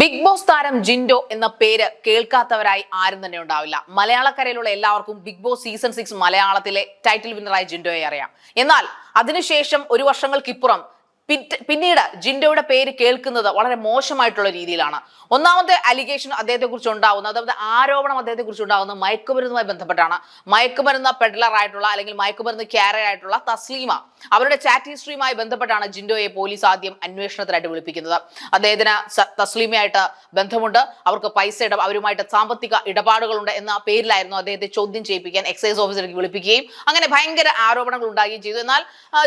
Big boss താരം ജിൻഡോ എന്ന പേര് കേൾക്കാത്തവരായി ആരും തന്നെ ഉണ്ടാവില്ല. മലയാളക്കരയിലുള്ള എല്ലാവർക്കും ബിഗ് ബോസ് സീസൺ സിക്സ് മലയാളത്തിലെ ടൈറ്റിൽ വിന്നറായ ജിൻഡോയെ അറിയാം. എന്നാൽ അതിനുശേഷം ഒരു വർഷങ്ങൾക്കിപ്പുറം പിന്നീട് ജിൻഡോയുടെ പേര് കേൾക്കുന്നത് വളരെ മോശമായിട്ടുള്ള രീതിയിലാണ്. ഒന്നാമത്തെ അലിഗേഷൻ അദ്ദേഹത്തെ കുറിച്ച് ഉണ്ടാവുന്നത് അതായത് ആരോപണം അദ്ദേഹത്തെ കുറിച്ച് ഉണ്ടാകുന്നത് മയക്കുമരുന്നുമായി ബന്ധപ്പെട്ടാണ്. മയക്കുമരുന്ന് പെഡ്ലർ ആയിട്ടുള്ള അല്ലെങ്കിൽ മയക്കുമരുന്ന് ക്യാരർ ആയിട്ടുള്ള തസ്ലീമ. അവരുടെ ചാറ്റ് ഹിസ്റ്ററിയുമായി ബന്ധപ്പെട്ടാണ് ജിൻഡോയെ പോലീസ് ആദ്യം അന്വേഷണത്തിനായിട്ട് വിളിപ്പിക്കുന്നത്. അദ്ദേഹത്തിന് തസ്ലീമയായിട്ട് ബന്ധമുണ്ട്. അവർക്ക് പൈസ ഇട അവരുമായിട്ട് സാമ്പത്തിക ഇടപാടുകളുണ്ട് എന്ന പേരിലായിരുന്നു അദ്ദേഹത്തെ ചോദ്യം ചെയ്യിപ്പിക്കാൻ എക്സൈസ് ഓഫീസർക്ക് വിളിപ്പിക്കുകയും അങ്ങനെ ഭയങ്കര ആരോപണങ്ങൾ ഉണ്ടാകുകയും ചെയ്തു. എന്നാൽ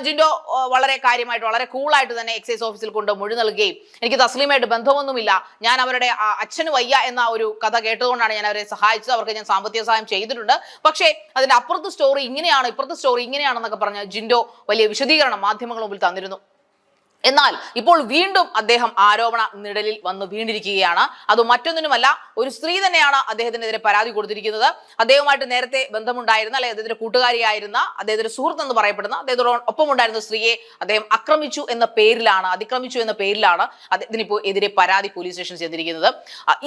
ജിൻഡോ വളരെ കാര്യമായിട്ട് വളരെ കൂളായിട്ട് തന്നെ എക്സൈസ് ഓഫീസിൽ കൊണ്ട് മൊഴി നൽകുകയും എനിക്ക് തസ്ലീമായിട്ട് ബന്ധമൊന്നുമില്ല. ഞാൻ അവരുടെ അച്ഛന് വയ്യ എന്ന ഒരു കഥ കേട്ടതുകൊണ്ടാണ് ഞാൻ അവരെ സഹായിച്ചത്. അവർക്ക് ഞാൻ സാമ്പത്തിക സഹായം ചെയ്തിട്ടുണ്ട്. പക്ഷേ അതിന്റെ അപ്പുറത്തെ സ്റ്റോറി ഇങ്ങനെയാണ് ഇപ്പുറത്തെ സ്റ്റോറി ഇങ്ങനെയാണെന്നൊക്കെ പറഞ്ഞ് ജിൻഡോ വലിയ വിശദീകരണം മാധ്യമങ്ങൾ മുമ്പിൽ തന്നിരുന്നു. എന്നാൽ ഇപ്പോൾ വീണ്ടും അദ്ദേഹം ആരോപണ നിഴലിൽ വന്ന് വീണ്ടിരിക്കുകയാണ് അത് മറ്റൊന്നിനുമല്ല ഒരു സ്ത്രീ തന്നെയാണ് അദ്ദേഹത്തിനെതിരെ പരാതി കൊടുത്തിരിക്കുന്നത്. അദ്ദേഹവുമായിട്ട് നേരത്തെ ബന്ധമുണ്ടായിരുന്ന അല്ലെങ്കിൽ അദ്ദേഹത്തിന്റെ കൂട്ടുകാരിയായിരുന്ന അദ്ദേഹത്തിന്റെ സുഹൃത്ത് എന്ന് പറയപ്പെടുന്ന അദ്ദേഹത്തോട് ഒപ്പമുണ്ടായിരുന്ന സ്ത്രീയെ അദ്ദേഹം ആക്രമിച്ചു എന്ന പേരിലാണ് അതിക്രമിച്ചു എന്ന പേരിലാണ് അദ്ദേഹത്തിന് ഇപ്പോൾ എതിരെ പരാതി പോലീസ് സ്റ്റേഷൻ ചെയ്തിരിക്കുന്നത്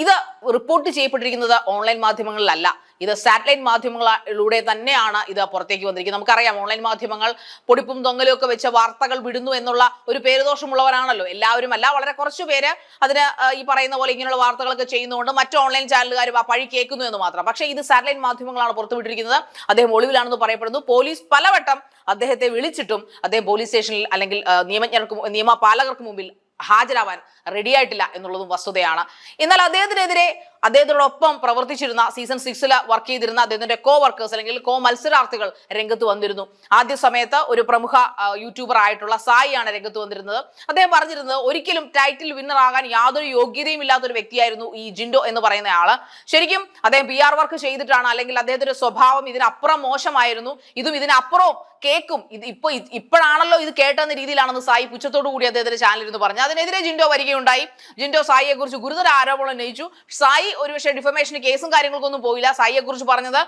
ഇത് റിപ്പോർട്ട് ചെയ്യപ്പെട്ടിരിക്കുന്നത് ഓൺലൈൻ മാധ്യമങ്ങളിലല്ല. ഇത് സാറ്റലൈറ്റ് മാധ്യമങ്ങളിലൂടെ തന്നെയാണ് ഇത് പുറത്തേക്ക് വന്നിരിക്കുന്നത്. നമുക്കറിയാം ഓൺലൈൻ മാധ്യമങ്ങൾ പൊടിപ്പും തൊങ്ങലും ഒക്കെ വെച്ച വാർത്തകൾ വിടുന്നു എന്നുള്ള ഒരു പേരുദോഷമുള്ളവരാണല്ലോ. എല്ലാവരും അല്ല വളരെ കുറച്ചു പേര് അതിന് ഈ പറയുന്ന പോലെ ഇങ്ങനെയുള്ള വാർത്തകളൊക്കെ ചെയ്യുന്നതുകൊണ്ട് മറ്റു ഓൺലൈൻ ചാനലുകാർ ആ പഴി കേൾക്കുന്നു എന്ന് മാത്രം. പക്ഷേ ഇത് സാറ്റലൈറ്റ് മാധ്യമങ്ങളാണ് പുറത്തുവിട്ടിരിക്കുന്നത്. അദ്ദേഹം ഒളിവിലാണെന്ന് പറയപ്പെടുന്നു. പോലീസ് പലവട്ടം അദ്ദേഹത്തെ വിളിച്ചിട്ടും അദ്ദേഹം പോലീസ് സ്റ്റേഷനിൽ അല്ലെങ്കിൽ നിയമജ്ഞർക്ക് നിയമപാലകർക്ക് മുമ്പിൽ ഹാജരാവാൻ റെഡിയായിട്ടില്ല എന്നുള്ളതും വസ്തുതയാണ്. എന്നാൽ അദ്ദേഹത്തിനെതിരെ അദ്ദേഹത്തിനോടൊപ്പം പ്രവർത്തിച്ചിരുന്ന സീസൺ സിക്സിൽ വർക്ക് ചെയ്തിരുന്ന അദ്ദേഹത്തിന്റെ കോ വർക്കേഴ്സ് അല്ലെങ്കിൽ കോ മത്സരാർത്ഥികൾ രംഗത്ത് വന്നിരുന്നു. ആദ്യ സമയത്ത് ഒരു പ്രമുഖ യൂട്യൂബർ ആയിട്ടുള്ള സായി ആണ് രംഗത്ത് വന്നിരുന്നത്. അദ്ദേഹം പറഞ്ഞിരുന്നത് ഒരിക്കലും ടൈറ്റിൽ വിന്നർ ആകാൻ യാതൊരു യോഗ്യതയും ഇല്ലാത്ത ഒരു വ്യക്തിയായിരുന്നു ഈ ജിൻഡോ എന്ന് പറയുന്ന ആൾ ശരിക്കും അദ്ദേഹം പി വർക്ക് ചെയ്തിട്ടാണ് അല്ലെങ്കിൽ അദ്ദേഹത്തിന്റെ സ്വഭാവം ഇതിനപ്പുറം മോശമായിരുന്നു. ഇതും ഇതിനപ്പുറവും കേക്കും. ഇത് ഇപ്പൊ ഇപ്പോഴാണല്ലോ ഇത് കേട്ടെന്ന രീതിയിലാണെന്ന് സായി പുച്ഛത്തോടു കൂടി അദ്ദേഹത്തിന്റെ ചാനലിൽ ഇരുന്ന് പറഞ്ഞു. അതിനെതിരെ ജിൻഡോ വരികയുണ്ടായി. ജിൻഡോ സായിയെ കുറിച്ച് ഗുരുതര ആരോപണം ഉന്നയിച്ചു. സായി ഒരുപക്ഷെ ഡിഫമേഷന് കേസും കാര്യങ്ങൾക്കൊന്നും പോയില്ല. സായിയെ കുറിച്ച് പറഞ്ഞത്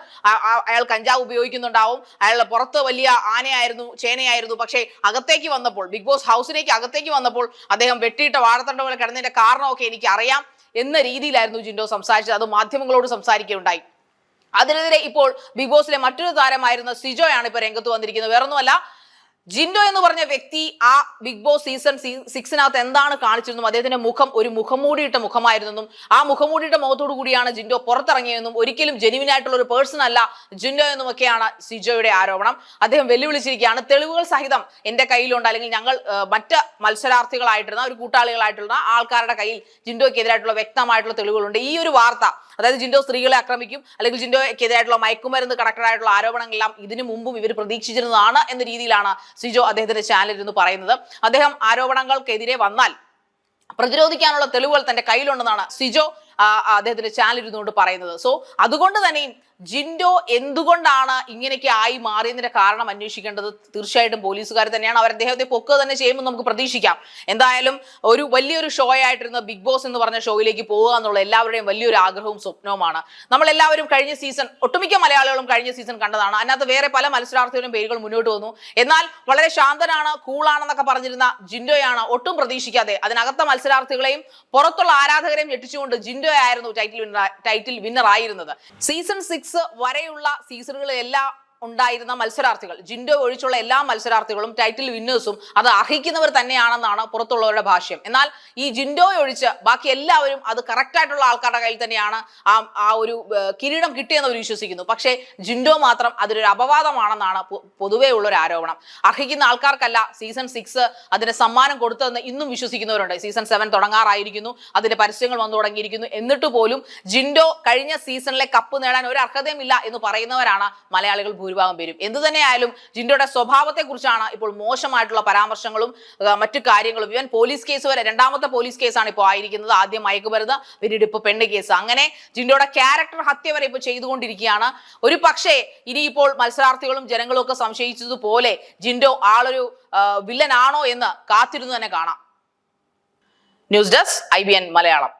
അയാൾ കഞ്ചാവ് ഉപയോഗിക്കുന്നുണ്ടാവും. അയാളുടെ പുറത്ത് വലിയ ആനയായിരുന്നു ചേനയായിരുന്നു. പക്ഷേ അകത്തേക്ക് വന്നപ്പോൾ ബിഗ് ബോസ് ഹൗസിലേക്ക് അകത്തേക്ക് വന്നപ്പോൾ അദ്ദേഹം വെട്ടിയിട്ട വാഴത്തണ്ട പോലെ കിടന്നതിന്റെ കാരണമൊക്കെ എനിക്ക് അറിയാം എന്ന രീതിയിലായിരുന്നു ജിൻഡോ സംസാരിച്ചത്. അത് മാധ്യമങ്ങളോട് സംസാരിക്കുകയുണ്ടായി. അതിനെതിരെ ഇപ്പോൾ ബിഗ് ബോസിലെ മറ്റൊരു താരമായിരുന്ന സിജോയാണ് ഇപ്പോൾ രംഗത്ത് വന്നിരിക്കുന്നത്. വേറൊന്നുമല്ല ജിൻഡോ എന്ന് പറഞ്ഞ വ്യക്തി ആ ബിഗ് ബോസ് സീസൺ സിക്സിനകത്ത് എന്താണ് കാണിച്ചിരുന്നതും അദ്ദേഹത്തിന്റെ മുഖം ഒരു മുഖംമൂടിയിട്ട മുഖമായിരുന്നെന്നും ആ മുഖംമൂടിയിട്ട മുഖത്തോടു കൂടിയാണ് ജിൻഡോ പുറത്തിറങ്ങിയതെന്നും ഒരിക്കലും ജെനുവിൻ ആയിട്ടുള്ള ഒരു പേഴ്സൺ അല്ല ജിൻഡോ എന്നുമൊക്കെയാണ് സിജോയുടെ ആരോപണം. അദ്ദേഹം വെല്ലുവിളിച്ചിരിക്കുകയാണ് തെളിവുകൾ സഹിതം എന്റെ കയ്യിലുണ്ട്. അല്ലെങ്കിൽ ഞങ്ങൾ മറ്റ് മത്സരാർത്ഥികളായിട്ടിരുന്ന ഒരു കൂട്ടാളികളായിട്ടുള്ള ആൾക്കാരുടെ കയ്യിൽ ജിൻഡോയ്ക്കെതിരായിട്ടുള്ള വ്യക്തമായിട്ടുള്ള തെളിവുകളുണ്ട്. ഈ ഒരു വാർത്ത അതായത് ജിൻഡോ സ്ത്രീകളെ ആക്രമിക്കും അല്ലെങ്കിൽ ജിൻഡോയ്ക്കെതിരായിട്ടുള്ള മയക്കുമരുന്ന് കണക്റ്റഡ് ആരോപണങ്ങളെല്ലാം ഇതിനു മുമ്പും ഇവർ പ്രതീക്ഷിച്ചിരുന്നതാണ് എന്ന രീതിയിലാണ് സിജോ അദ്ദേഹത്തിന്റെ ചാനലിൽ ഇരുന്ന് പറയുന്നത്. അദ്ദേഹം ആരോപണങ്ങൾക്കെതിരെ വന്നാൽ പ്രതിരോധിക്കാനുള്ള തെളിവുകൾ തന്റെ കയ്യിലുണ്ടെന്നാണ് സിജോ അദ്ദേഹത്തിന്റെ ചാനൽ ഇരുന്നുകൊണ്ട് പറയുന്നത്. സോ അതുകൊണ്ട് തന്നെയും ജിൻഡോ എന്തുകൊണ്ടാണ് ഇങ്ങനെയൊക്കെ ആയി മാറിയതിന്റെ കാരണം അന്വേഷിക്കേണ്ടത് തീർച്ചയായിട്ടും പോലീസുകാർ തന്നെയാണ്. അവർ അദ്ദേഹത്തെ പൊക്കുക തന്നെ ചെയ്യുമെന്ന് നമുക്ക് പ്രതീക്ഷിക്കാം. എന്തായാലും ഒരു വലിയൊരു ഷോ ആയിട്ടിരുന്ന ബിഗ് ബോസ് എന്ന് പറഞ്ഞ ഷോയിലേക്ക് പോവുക എന്നുള്ള എല്ലാവരുടെയും വലിയൊരു ആഗ്രഹവും സ്വപ്നവുമാണ്. നമ്മൾ എല്ലാവരും കഴിഞ്ഞ സീസൺ ഒട്ടുമിക്ക മലയാളികളും കഴിഞ്ഞ സീസൺ കണ്ടതാണ്. അതിനകത്ത് വേറെ പല മത്സരാർത്ഥികളും പേരുകൾ മുന്നോട്ട് വന്നു. എന്നാൽ വളരെ ശാന്തനാണ് കൂളാണെന്നൊക്കെ പറഞ്ഞിരുന്ന ജിൻഡോയാണ് ഒട്ടും പ്രതീക്ഷിക്കാതെ അതിനകത്ത മത്സരാർത്ഥികളെയും പുറത്തുള്ള ആരാധകരെയും ഞെട്ടിച്ചുകൊണ്ട് ജിൻഡോ ആയിരുന്നു ടൈറ്റിൽ വിന്നർ ടൈറ്റിൽ വിന്നർ ആയിരുന്നത്. സീസൺ സിക്സ് വരെയുള്ള സീസണുകളിലെല്ലാം ഉണ്ടായിരുന്ന മത്സരാർത്ഥികൾ. ജിൻഡോ ഒഴിച്ചുള്ള എല്ലാ മത്സരാർത്ഥികളും ടൈറ്റിൽ വിന്നേഴ്സും അത് അർഹിക്കുന്നവർ തന്നെയാണെന്നാണ് പുറത്തുള്ളവരുടെ ഭാഷ്യം. എന്നാൽ ഈ ജിൻഡോ ഒഴിച്ച് ബാക്കി എല്ലാവരും അത് കറക്റ്റായിട്ടുള്ള ആൾക്കാരുടെ കയ്യിൽ തന്നെയാണ് ആ ആ ഒരു കിരീടം കിട്ടിയെന്ന് അവർ വിശ്വസിക്കുന്നു. പക്ഷേ ജിൻഡോ മാത്രം അതിലൊരു അപവാദമാണെന്നാണ് പൊതുവേ ഉള്ളൊരു ആരോപണം. അർഹിക്കുന്ന ആൾക്കാർക്കല്ല സീസൺ സിക്സ് അതിന് സമ്മാനം കൊടുത്തതെന്ന് ഇന്നും വിശ്വസിക്കുന്നവരുണ്ട്. സീസൺ സെവൻ തുടങ്ങാറായിരിക്കുന്നു അതിന്റെ പരസ്യങ്ങൾ വന്നു തുടങ്ങിയിരിക്കുന്നു. എന്നിട്ട് പോലും ജിൻഡോ കഴിഞ്ഞ സീസണിലെ കപ്പ് നേടാൻ ഒരു അർഹതയുമില്ല എന്ന് പറയുന്നവരാണ് മലയാളികൾ ഭൂരിഭാഗം പേരും എന്തു തന്നെയായാലും ജിൻഡോയുടെ സ്വഭാവത്തെ കുറിച്ചാണ് ഇപ്പോൾ മോശമായിട്ടുള്ള പരാമർശങ്ങളും മറ്റു കാര്യങ്ങളും. ഇവൻ പോലീസ് കേസ് വരെ രണ്ടാമത്തെ പോലീസ് കേസാണ് ഇപ്പോൾ ആയിരിക്കുന്നത്. ആദ്യം മയക്കുമരുന്ന് പിന്നീട് ഇപ്പൊ പെണ്ണ് കേസ്. അങ്ങനെ ജിൻഡോയുടെ ക്യാരക്ടർ ഹത്യ വരെ ഇപ്പോൾ ചെയ്തുകൊണ്ടിരിക്കുകയാണ്. ഒരു പക്ഷേ ഇനിയിപ്പോൾ മത്സരാർത്ഥികളും ജനങ്ങളും ഒക്കെ സംശയിച്ചതുപോലെ ജിൻഡോ ആളൊരു വില്ലനാണോ എന്ന് കാത്തിരുന്നു തന്നെ കാണാം. News desk I Malayalam.